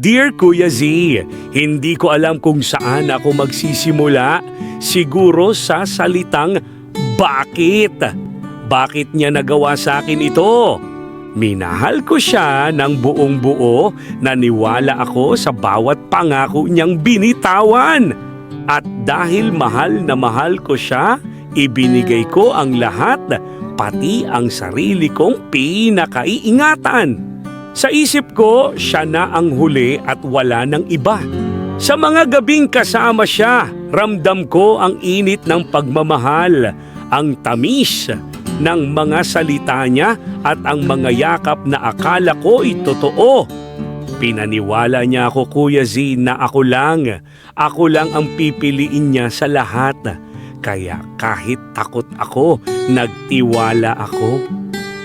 Dear Kuya Z, hindi ko alam kung saan ako magsisimula. Siguro sa salitang bakit. Bakit niya nagawa sa akin ito? Minahal ko siya ng buong buo, naniwala ako sa bawat pangako niyang binitawan. At dahil mahal na mahal ko siya, ibinigay ko ang lahat, pati ang sarili kong pinakaiingatan. Sa isip ko, siya na ang huli at wala ng iba. Sa mga gabing kasama siya, ramdam ko ang init ng pagmamahal, ang tamis ng mga salita niya at ang mga yakap na akala ko ay totoo. Pinaniwala niya ako Kuya Z na ako lang, ako lang ang pipiliin niya sa lahat. Kaya kahit takot ako, nagtiwala ako.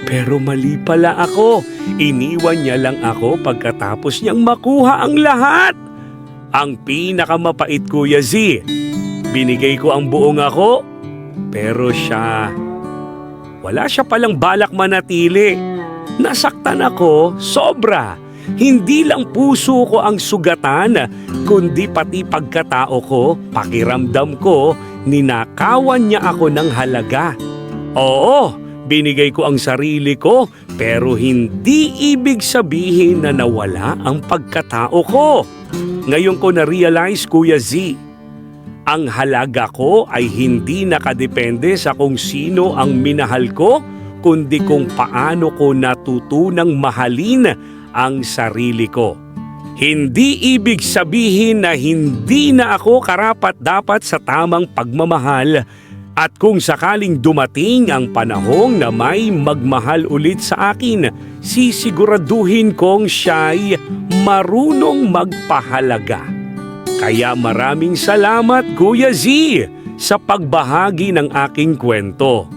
Pero mali pala ako. Iniwan niya lang ako pagkatapos niyang makuha ang lahat. Ang pinakamapait Kuya Z. Binigay ko ang buong ako, pero siya... Wala siya palang balak manatili. Nasaktan ako, sobra. Hindi lang puso ko ang sugatan, kundi pati pagkatao ko, pakiramdam ko, ninakawan niya ako ng halaga. Oo, binigay ko ang sarili ko, pero hindi ibig sabihin na nawala ang pagkatao ko. Ngayon ko na-realize, Kuya Z, ang halaga ko ay hindi nakadepende sa kung sino ang minahal ko, kundi kung paano ko natutunang mahalin ang sarili ko. Hindi ibig sabihin na hindi na ako karapat dapat sa tamang pagmamahal at kung sakaling dumating ang panahong na may magmahal ulit sa akin, sisiguraduhin kong siya'y marunong magpahalaga. Kaya maraming salamat Kuya Z sa pagbahagi ng aking kwento.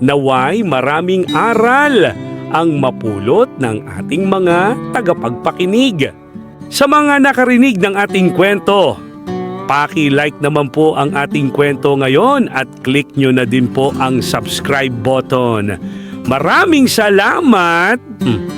Naway maraming aral ang mapulot ng ating mga tagapagpakinig. Sa mga nakarinig ng ating kwento, paki-like naman po ang ating kwento ngayon at click nyo na din po ang subscribe button. Maraming salamat! Hmm.